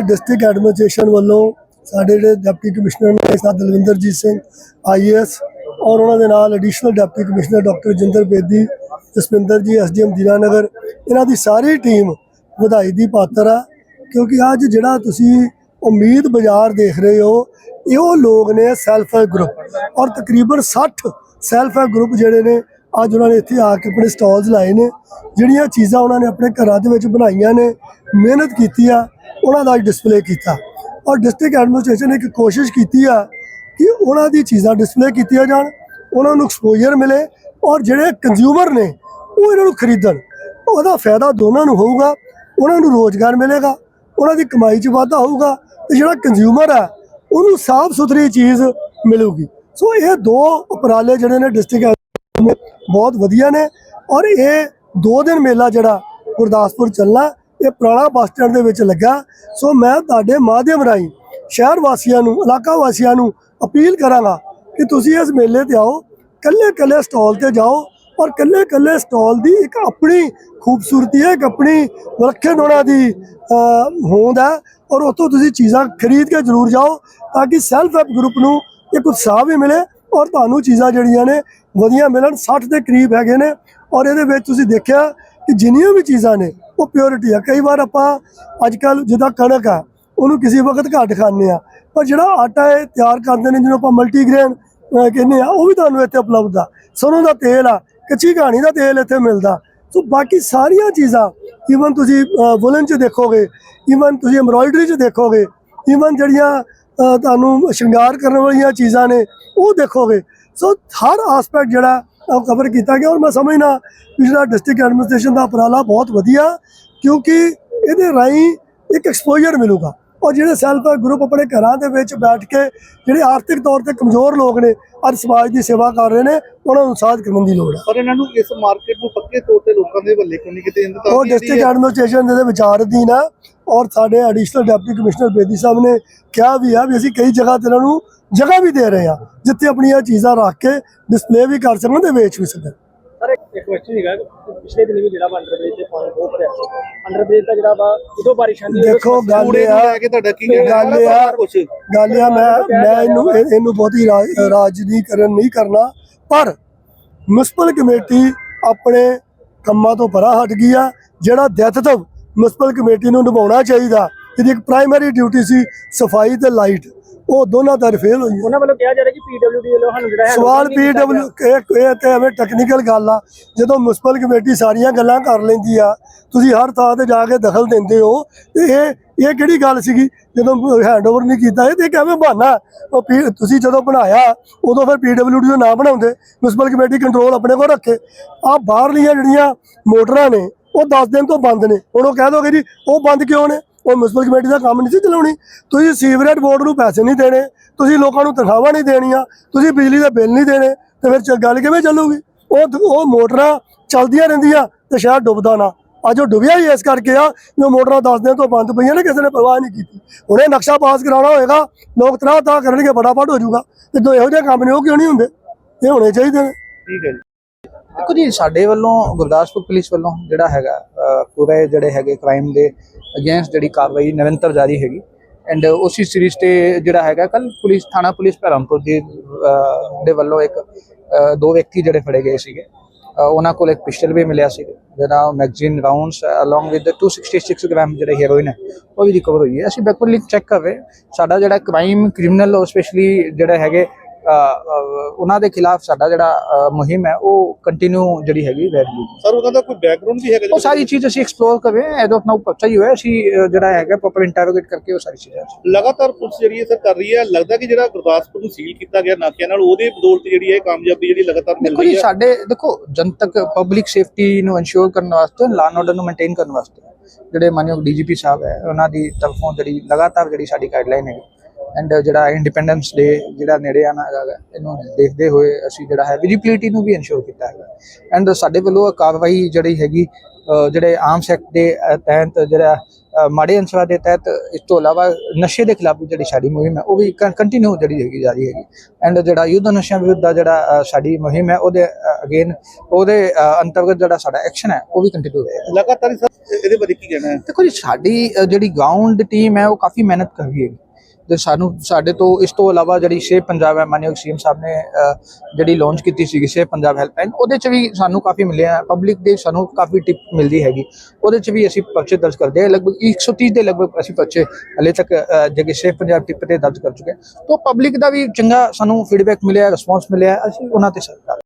District administration ਵੱਲੋਂ ਸਾਡੇ ਜਿਹੜੇ ਡਿਪਟੀ ਕਮਿਸ਼ਨਰ ਨੇ, ਸਰ ਦਲਵਿੰਦਰਜੀਤ ਸਿੰਘ ਆਈਏਐਸ ਔਰ ਉਹਨਾਂ ਦੇ ਨਾਲ additional deputy commissioner doctor Jinder Bedi Jaswinder ji SDM Dinanagar, ਇਹਨਾਂ ਦੀ ਸਾਰੀ ਟੀਮ ਵਧਾਈ ਦੀ ਪਾਤਰ ਆ, ਕਿਉਂਕਿ ਅੱਜ ਜਿਹੜਾ ਤੁਸੀਂ ਉਮੀਦ ਬਾਜ਼ਾਰ ਦੇਖ ਰਹੇ ਹੋ, ਇਹ ਲੋਕ ਨੇ ਸੈਲਫ ਹੈਲਪ ਗਰੁੱਪ ਔਰ ਤਕਰੀਬਨ 60 ਸੈਲਫ ਹੈਲਪ ਗਰੁੱਪ ਜਿਹੜੇ ਨੇ ਅੱਜ ਉਹਨਾਂ ਨੇ ਇੱਥੇ ਆ ਕੇ ਆਪਣੇ ਸਟਾਲਸ ਲਾਏ ਨੇ, ਜਿਹੜੀਆਂ ਚੀਜ਼ਾਂ ਉਹਨਾਂ ਨੇ ਆਪਣੇ ਘਰਾਂ ਦੇ ਵਿੱਚ ਬਣਾਈਆਂ ਨੇ, ਮਿਹਨਤ ਕੀਤੀ ਆ, ਉਹਨਾਂ ਦਾ ਡਿਸਪਲੇ ਕੀਤਾ। ਔਰ ਡਿਸਟ੍ਰਿਕਟ ਐਡਮਿਨਿਸਟ੍ਰੇਸ਼ਨ ਨੇ ਇੱਕ ਕੋਸ਼ਿਸ਼ ਕੀਤੀ ਆ ਕਿ ਉਹਨਾਂ ਦੀ ਚੀਜ਼ਾਂ ਡਿਸਪਲੇ ਕੀਤੀਆਂ ਜਾਣ, ਉਹਨਾਂ ਨੂੰ ਐਕਸਪੋਜ਼ਰ ਮਿਲੇ ਔਰ ਜਿਹੜੇ ਕੰਜ਼ਿਊਮਰ ਨੇ, ਉਹ ਇਹਨਾਂ ਨੂੰ ਖਰੀਦਣ। ਉਹਦਾ ਫਾਇਦਾ ਦੋਨਾਂ ਨੂੰ ਹੋਊਗਾ, ਉਹਨਾਂ ਨੂੰ ਰੋਜ਼ਗਾਰ ਮਿਲੇਗਾ, ਉਹਨਾਂ ਦੀ ਕਮਾਈ 'ਚ ਵਾਧਾ ਹੋਊਗਾ ਤੇ ਜਿਹੜਾ ਕੰਜ਼ਿਊਮਰ ਆ, ਉਹਨੂੰ ਸਾਫ਼ ਸੁਥਰੀ ਚੀਜ਼ ਮਿਲੂਗੀ। ਸੋ ਇਹ ਦੋ ਉਪਰਾਲੇ ਜਿਹੜੇ ਨੇ ਡਿਸਟ੍ਰਿਕਟ ਬਹੁਤ ਵਧੀਆ ਨੇ ਔਰ ਇਹ ਦੋ ਦਿਨ ਮੇਲਾ ਜਿਹੜਾ ਗੁਰਦਾਸਪੁਰ ਚੱਲਣਾ, ਇਹ ਪੁਰਾਣਾ ਬੱਸ ਸਟੈਂਡ ਦੇ ਵਿੱਚ ਲੱਗਾ। ਸੋ ਮੈਂ ਤੁਹਾਡੇ ਮਾਧਿਅਮ ਰਾਹੀਂ ਸ਼ਹਿਰ ਵਾਸੀਆਂ ਨੂੰ, ਇਲਾਕਾ ਵਾਸੀਆਂ ਨੂੰ ਅਪੀਲ ਕਰਾਂਗਾ ਕਿ ਤੁਸੀਂ ਇਸ ਮੇਲੇ ਤੇ ਆਓ ਕੱਲੇ ਕੱਲੇ ਸਟਾਲ ਤੇ ਜਾਓ ਔਰ ਕੱਲੇ ਕੱਲੇ ਸਟਾਲ ਦੀ ਇੱਕ ਆਪਣੀ ਖੂਬਸੂਰਤੀ ਹੈ, ਇੱਕ ਆਪਣੀ ਵਿਲੱਖਣ ਉਹਨਾਂ ਦੀ ਹੋਂਦ ਹੈ ਔਰ ਉੱਥੋਂ ਤੁਸੀਂ ਚੀਜ਼ਾਂ ਖਰੀਦ ਕੇ ਜ਼ਰੂਰ ਜਾਓ ਤਾਂ ਕਿ ਸੈਲਫ ਹੈਲਪ ਗਰੁੱਪ ਨੂੰ ਇੱਕ ਉਤਸ਼ਾਹ ਵੀ ਮਿਲੇ ਔਰ ਤੁਹਾਨੂੰ ਚੀਜ਼ਾਂ ਜਿਹੜੀਆਂ ਨੇ ਵਧੀਆ ਮਿਲਣ 60 ਦੇ ਕਰੀਬ ਹੈਗੇ ਨੇ। ਔਰ ਇਹਦੇ ਵਿੱਚ ਤੁਸੀਂ ਦੇਖਿਆ ਕਿ ਜਿੰਨੀਆਂ ਵੀ ਚੀਜ਼ਾਂ ਨੇ, ਉਹ ਪਿਓਰਿਟੀ ਆ। ਕਈ ਵਾਰ ਆਪਾਂ ਅੱਜ ਕੱਲ ਜਿੱਦਾਂ ਕਣਕ ਆ, ਉਹਨੂੰ ਕਿਸੇ ਵਕਤ ਘੱਟ ਖਾਂਦੇ ਆ। ਪਰ ਜਿਹੜਾ ਆਟਾ ਇਹ ਤਿਆਰ ਕਰਦੇ ਨੇ, ਜਿਹਨੂੰ ਆਪਾਂ ਮਲਟੀਗ੍ਰੇਨ ਕਹਿੰਦੇ ਆ, ਉਹ ਵੀ ਤੁਹਾਨੂੰ ਇੱਥੇ ਉਪਲਬਧ ਆ। ਸਰੋਂ ਦਾ ਤੇਲ ਆ, ਕੱਚੀ ਘਾਣੀ ਦਾ ਤੇਲ ਇੱਥੇ ਮਿਲਦਾ। ਸੋ ਬਾਕੀ ਸਾਰੀਆਂ ਚੀਜ਼ਾਂ ਈਵਨ ਤੁਸੀਂ ਵੁਲਨ ਚ ਦੇਖੋਗੇ ਈਵਨ ਤੁਸੀਂ ਐਮਬਰਾਇਡਰੀ ਚ ਦੇਖੋਗੇ ਈਵਨ ਜਿਹੜੀਆਂ ਤੁਹਾਨੂੰ ਸ਼ਿੰਗਾਰ ਕਰਨ ਵਾਲੀਆਂ ਚੀਜ਼ਾਂ ਨੇ ਉਹ ਦੇਖੋਗੇ ਸੋ ਹਰ ਆਸਪੈਕਟ ਜਿਹੜਾ ਉਹ ਕਵਰ ਕੀਤਾ ਗਿਆ ਔਰ ਮੈਂ ਸਮਝਣਾ ਪਿਛਲਾ ਡਿਸਟ੍ਰਿਕਟ ਐਡਮਿਨਿਸਟ੍ਰੇਸ਼ਨ ਦਾ ਉਪਰਾਲਾ ਬਹੁਤ ਵਧੀਆ ਕਿਉਂਕਿ ਇਹਦੇ ਰਾਹੀਂ ਇੱਕ ਐਕਸਪੋਜ਼ਰ ਮਿਲੂਗਾ। ਔਰ ਜਿਹੜੇ ਸੈਲਫ ਹੈਲਪ ਗਰੁੱਪ ਆਪਣੇ ਘਰਾਂ ਦੇ ਵਿੱਚ ਬੈਠ ਕੇ ਜਿਹੜੇ ਆਰਥਿਕ ਤੌਰ ਤੇ ਕਮਜ਼ੋਰ ਲੋਕ ਨੇ ਅੱਜ ਸਮਾਜ ਦੀ ਸੇਵਾ ਕਰ ਰਹੇ ਨੇ ਉਹਨਾਂ ਨੂੰ ਸਾਥ ਕਰਨ ਦੀ ਲੋੜ ਹੈ। ਪਰ ਇਹਨਾਂ ਨੂੰ ਇਸ ਮਾਰਕੀਟ ਨੂੰ ਪੱਕੇ ਤੌਰ ਤੇ ਲੋਕਾਂ ਦੇ ਵੱਲੇ ਕਿਉਂ ਨਹੀਂ ਕਿਤੇ ਉਹ ਡਿਸਟ੍ਰਿਕਟ ਐਡਮਿਨਿਸਟ੍ਰੇਸ਼ਨ ਦੇ ਵਿਚਾਰ ਅਧੀਨ ਆ। ਔਰ ਸਾਡੇ ਐਡੀਸ਼ਨਲ ਡਿਪਟੀ ਕਮਿਸ਼ਨਰ ਬੇਦੀ ਸਾਹਿਬ ਨੇ ਕਿਹਾ ਵੀ ਆ ਵੀ ਅਸੀਂ ਕਈ ਜਗ੍ਹਾ ਤੇ ਇਹਨਾਂ ਨੂੰ ਜਗ੍ਹਾ ਵੀ ਦੇ ਰਹੇ ਆ ਜਿੱਥੇ ਆਪਣੀਆਂ ਚੀਜ਼ਾਂ ਰੱਖ ਕੇ ਡਿਸਪਲੇ ਵੀ ਕਰ ਸਕਣ ਤੇ ਵੇਚ ਵੀ ਸਕਣ। ਸਰ ਇੱਕ ਕੁਐਸਚਨ ਹੈਗਾ ਪਿਛਲੇ ਦਿਨ ਵੀ ਜਿਹੜਾ ਅੰਡਰਬ੍ਰਿਜ ਤੇ ਪਾਣੀ ਬਹੁਤ ਭਰਿਆ ਸੀ। ਅੰਡਰਬ੍ਰਿਜ ਦਾ ਜਿਹੜਾ ਵਾ ਜਦੋਂ ਬਾਰਿਸ਼ ਆਉਂਦੀ ਹੈ ਦੇਖੋ ਗੱਲ ਇਹ ਆ ਕੇ ਤੁਹਾਡਾ ਕੀ ਗੱਲ ਇਹ ਆ ਗੱਲ ਇਹ ਆ ਮੈਂ ਮੈਂ ਇਹਨੂੰ ਇਹ- ਇਹਨੂੰ ਬਹੁਤੀ ਰਾਜ- ਰਾਜਨੀਕਰਨ ਨਹੀਂ ਕਰਨਾ ਪਰ ਮਿਊਨਿਸਪਲ ਕਮੇਟੀ ਆਪਣੇ ਕੰਮਾਂ ਤੋਂ ਪਰਾਂ ਹਟ ਗਈ ਆ ਜਿਹੜਾ ਦੈਤਤਵ ਮਿਊਨਿਸਪਲ ਕਮੇਟੀ ਨੂੰ ਨਿਭਾਉਣਾ ਚਾਹੀਦਾ। ਇਹਦੀ ਇੱਕ ਪ੍ਰਾਇਮਰੀ ਡਿਊਟੀ ਸੀ ਸਫ਼ਾਈ ਤੇ ਲਾਈਟ ਉਹ ਦੋਨਾਂ ਦਾ ਫੇਲ ਹੋਈ ਉਹਨਾਂ ਵੱਲੋਂ ਕਿਹਾ ਜਾ ਰਿਹਾ ਕਿ ਪੀਡਬਲਯੂਡੀ ਵੱਲੋਂ ਸਾਨੂੰ ਜਿਹੜਾ ਹੈ ਸਵਾਲ ਪੀਡਬਲਯੂ ਇਹ ਤੇ ਐਵੇਂ ਟੈਕਨੀਕਲ ਗੱਲ ਆ। ਜਦੋਂ ਮਿਊਨਿਸਪਲ ਕਮੇਟੀ ਸਾਰੀਆਂ ਗੱਲਾਂ ਕਰ ਲੈਂਦੀ ਆ ਤੁਸੀਂ ਹਰ ਥਾਂ ਤੇ ਜਾ ਕੇ ਦਖਲ ਦਿੰਦੇ ਹੋ। ਇਹ ਇਹ ਕਿਹੜੀ ਗੱਲ ਸੀਗੀ? ਜਦੋਂ ਹੈਂਡਓਵਰ ਨਹੀਂ ਕੀਤਾ ਇਹ ਤੇ ਕਿਵੇਂ ਬਹਾਨਾ ਉਹ ਤੁਸੀਂ ਜਦੋਂ ਬਣਾਇਆ ਉਦੋਂ ਫਿਰ ਪੀਡਬਲਯੂਡੀ ਦਾ ਨਾਮ ਬਣਾਉਂਦੇ। ਮਿਊਨਿਸਪਲ ਕਮੇਟੀ ਕੰਟਰੋਲ ਆਪਣੇ ਕੋਲ ਰੱਖੇ। ਆ ਬਾਹਰਲੀਆਂ ਜਿਹੜੀਆਂ ਮੋਟਰਾਂ ਨੇ ਉਹ 10 ਦਿਨ ਤੋਂ ਬੰਦ ਨੇ। ਹੁਣ ਉਹ ਕਹਿ ਦੋਗੇ ਜੀ, ਉਹ ਬੰਦ ਕਿਉਂ ਨੇ? ਉਹ ਮਿਊਨਿਸਪਲ ਕਮੇਟੀ ਦਾ ਕੰਮ ਨਹੀਂ ਸੀ ਚਲਾਉਣੀ। ਤੁਸੀਂ ਸੀਵਰੇਜ ਬੋਰਡ ਨੂੰ ਪੈਸੇ ਨਹੀਂ ਦੇਣੇ, ਤੁਸੀਂ ਲੋਕਾਂ ਨੂੰ ਤਨਖਾਹਾਂ ਨਹੀਂ ਦੇਣੀਆਂ, ਤੁਸੀਂ ਬਿਜਲੀ ਦੇ ਬਿੱਲ ਨਹੀਂ ਦੇਣੇ, ਤੇ ਫਿਰ ਗੱਲ ਕਿਵੇਂ ਚੱਲੂਗੀ? ਉਹ ਉਹ ਮੋਟਰਾਂ ਚੱਲਦੀਆਂ ਰਹਿੰਦੀਆਂ ਤੇ ਸ਼ਹਿਰ ਡੁੱਬਦਾ ਨਾ। ਅੱਜ ਉਹ ਡੁੱਬਿਆ ਹੀ ਇਸ ਕਰਕੇ ਆ ਜੋ ਮੋਟਰਾਂ 10 ਦਿਨ ਤੋਂ ਬੰਦ ਪਈਆਂ ਨੇ, ਕਿਸੇ ਨੇ ਪਰਵਾਹ ਨਹੀਂ ਕੀਤੀ। ਹੁਣੇ ਨਕਸ਼ਾ ਪਾਸ ਕਰਾਉਣਾ ਹੋਏਗਾ, ਲੋਕ ਤਰਾਹ ਤਾਂ ਕਰਨਗੇ, ਫਟਾਫਟ ਹੋ ਜਾਊਗਾ। ਤੇ ਜੋ ਇਹੋ ਜਿਹੇ ਕੰਮ ਨੇ, ਉਹ ਕਿਉਂ ਨਹੀਂ ਹੁੰਦੇ? ਇਹ ਹੋਣੇ ਚਾਹੀਦੇ ਨੇ। ਠੀਕ ਹੈ ਦੇਖੋ ਜੀ, ਸਾਡੇ ਵੱਲੋਂ, ਗੁਰਦਾਸਪੁਰ ਪੁਲਿਸ ਵੱਲੋਂ ਜਿਹੜਾ ਹੈਗਾ ਪੂਰੇ ਜਿਹੜੇ ਹੈਗੇ ਕ੍ਰਾਈਮ ਦੇ ਅਗੇਂਸਟ ਜਿਹੜੀ ਕਾਰਵਾਈ ਨਿਰੰਤਰ ਜਾਰੀ ਹੈਗੀ। ਐਂਡ ਉਸੇ ਸੀਰੀਜ਼ ਤੇ ਜਿਹੜਾ ਹੈਗਾ ਕੱਲ ਪੁਲਿਸ, ਥਾਣਾ ਪੁਲਿਸ ਭੈਰਮਪੁਰ ਦੇ ਦੇ ਵੱਲੋਂ ਇੱਕ ਦੋ ਵਿਅਕਤੀ ਜਿਹੜੇ ਫੜੇ ਗਏ ਸੀਗੇ। ਉਹਨਾਂ ਕੋਲ ਇੱਕ ਪਿਸਟਲ ਵੀ ਮਿਲਿਆ ਸੀ ਜਿਹੜਾ magazine rounds along with 266 gram ਜਿਹੜੇ ਹੈਰੋਇਨ ਹੈ, ਉਹ ਵੀ ਰਿਕਵਰ ਹੋਈ ਹੈ। ਅਸੀਂ ਬੈਕਵਰਡ ਲਿੰਕ ਚੈੱਕ ਕਰ ਰਹੇ ਸਾਡਾ ਜਿਹੜਾ ਕ੍ਰਾਈਮ ਕ੍ਰਿਮੀਨਲ ਸਪੈਸ਼ਲੀ ਜਿਹੜੇ ਹੈਗੇ ਉਹਨਾਂ ਦੇ ਖਿਲਾਫ ਸਾਡਾ ਜਿਹੜਾ ਮੁਹਿੰਮ ਹੈ ਉਹ ਕੰਟੀਨਿਊ ਜਿਹੜੀ ਹੈਗੀ ਵੈਲਿਊ ਸਰ ਉਹਨਾਂ ਦਾ ਕੋਈ ਬੈਕਗ੍ਰਾਉਂਡ ਵੀ ਹੈਗਾ ਉਹ ਸਾਰੀ ਚੀਜ਼ ਅਸੀਂ ਐਕਸਪਲੋਰ ਕਰ ਰਹੇ ਹਾਂ ਐਦੋਂ ਆਪਣਾ ਪਤਾ ਹੀ ਹੋਇਆ ਅਸੀਂ ਜਿਹੜਾ ਹੈਗਾ ਪ੍ਰੋਪਰ ਇੰਟਰੋਗੇਟ ਕਰਕੇ ਉਹ ਸਾਰੀ ਚੀਜ਼ਾਂ ਲਗਾਤਾਰ ਪੁਲਿਸ ਜਿਹੜੀ ਹੈ ਸਰ ਕਰ ਰਹੀ ਹੈ ਲੱਗਦਾ ਕਿ ਜਿਹੜਾ ਗੁਰਦਾਸਪੁਰ ਨੂੰ ਸੀਲ ਕੀਤਾ ਗਿਆ ਨਾਕਿਆਂ ਨਾਲ ਉਹਦੇ ਬਦੌਲਤ ਜਿਹੜੀ ਹੈ ਕਾਮਯਾਬੀ ਜਿਹੜੀ ਲਗਾਤਾਰ ਮਿਲ ਦੇਖੋ ਰਹੀ ਜੀ ਹੈ। ਸਾਡੇ ਦੇਖੋ ਜਨਤਕ ਪਬਲਿਕ ਸੇਫਟੀ ਨੂੰ ਇਨਸ਼ੋਰ ਕਰਨ ਵਾਸਤੇ ਲਾਅ ਆਰਡਰ ਨੂੰ ਮੇਨਟੇਨ ਕਰਨ ਵਾਸਤੇ ਜਿਹੜੇ ਮਾਨਯੋਗ ਡੀਜੀਪੀ ਸਾਹਿਬ ਹੈ ਉਹਨਾਂ ਦੀ ਤਰਫੋਂ ਜਿਹੜੀ ਲਗਾਤਾਰ ਜਿਹੜੀ ਸਾਡੀ ਗਾਈਡਲਾਈਨ ਹੈ ਐਂਡ ਜਿਹੜਾ ਇੰਡੀਪੈਂਡੈਂਸ ਡੇ ਜਿਹੜਾ ਨੇੜੇ ਆਣਾ ਹੈਗਾ ਇਹਨੂੰ ਦੇਖਦੇ ਹੋਏ ਅਸੀਂ ਜਿਹੜਾ ਹੈ ਵਿਜੀਬਿਲਿਟੀ ਨੂੰ ਵੀ ਇਨਸ਼ੋਰ ਕੀਤਾ ਹੈਗਾ। ਐਂਡ ਸਾਡੇ ਵੱਲੋਂ ਇਹ ਕਾਰਵਾਈ ਜਿਹੜੀ ਹੈਗੀ ਜਿਹੜੇ ਆਰਮਸ ਐਕਟ ਦੇ ਤਹਿਤ ਜਿਹੜਾ ਮਾੜੇ ਅੰਸਰਾਂ ਦੇ ਤਹਿਤ ਇਸ ਤੋਂ ਇਲਾਵਾ ਨਸ਼ੇ ਦੇ ਖਿਲਾਫ ਜਿਹੜੀ ਸਾਡੀ ਮੁਹਿੰਮ ਹੈ ਉਹ ਵੀ ਕੰਟੀਨਿਊ ਜਿਹੜੀ ਹੈਗੀ ਜਾ ਰਹੀ ਹੈਗੀ। ਐਂਡ ਜਿਹੜਾ ਯੁੱਧ ਨਸ਼ਿਆਂ ਵਿਰੁੱਧ ਦਾ ਜਿਹੜਾ ਸਾਡੀ ਮੁਹਿੰਮ ਹੈ ਉਹਦੇ ਅਗੇਨ ਉਹਦੇ ਅੰਤਰਗਤ ਜਿਹੜਾ ਸਾਡਾ ਐਕਸ਼ਨ ਹੈ ਉਹ ਵੀ ਕੰਟੀਨਿਊ ਲਗਾਤਾਰ ਹੀ ਸਰ ਇਹਦੇ ਬਾਰੇ ਕੀ ਕਹਿਣਾ ਹੈ? ਦੇਖੋ ਜੀ ਸਾਡੀ ਜਿਹੜੀ ਗਰਾਊਂਡ ਟੀਮ ਹੈ ਉਹ ਕਾਫੀ ਮਿਹਨਤ ਕਰ ਰਹੀ ਹੈ ਤੇ ਸਾਨੂੰ ਸਾਡੇ ਤੋਂ ਇਸ ਤੋਂ ਇਲਾਵਾ ਜਿਹੜੀ ਸੇਫ ਪੰਜਾਬ ਹੈ ਮਾਨਯੋਗ ਸੀਐਮ ਸਾਹਿਬ ਨੇ ਜਿਹੜੀ ਲਾਂਚ ਕੀਤੀ ਸੀ ਸੇਫ ਪੰਜਾਬ ਹੈਲਪਲਾਈਨ ਉਹਦੇ ਚ ਵੀ ਸਾਨੂੰ ਕਾਫੀ ਮਿਲਿਆ ਪਬਲਿਕ ਦੇ ਸਾਨੂੰ ਕਾਫੀ ਟਿਪ ਮਿਲਦੀ ਹੈਗੀ। ਉਹਦੇ ਚ ਵੀ ਅਸੀਂ ਪਰਚੇ ਦਰਜ ਕਰਦੇ ਹਾਂ। ਲਗਭਗ 130 ਦੇ ਲਗਭਗ ਅਸੀਂ ਪਰਚੇ ਹਲੇ ਤੱਕ ਅ, ਜਿਹੜੇ ਸੇਫ ਪੰਜਾਬ ਟਿਪ ਤੇ ਦਰਜ ਕਰ ਚੁੱਕੇ ਹਾਂ। ਤੋਂ ਪਬਲਿਕ ਦਾ ਵੀ ਚੰਗਾ ਸਾਨੂੰ ਫੀਡਬੈਕ ਮਿਲਿਆ ਰਿਸਪੌਂਸ ਮਿਲਿਆ ਅਸੀਂ ਉਹਨਾਂ ਤੇ ਸਰਕਾਰ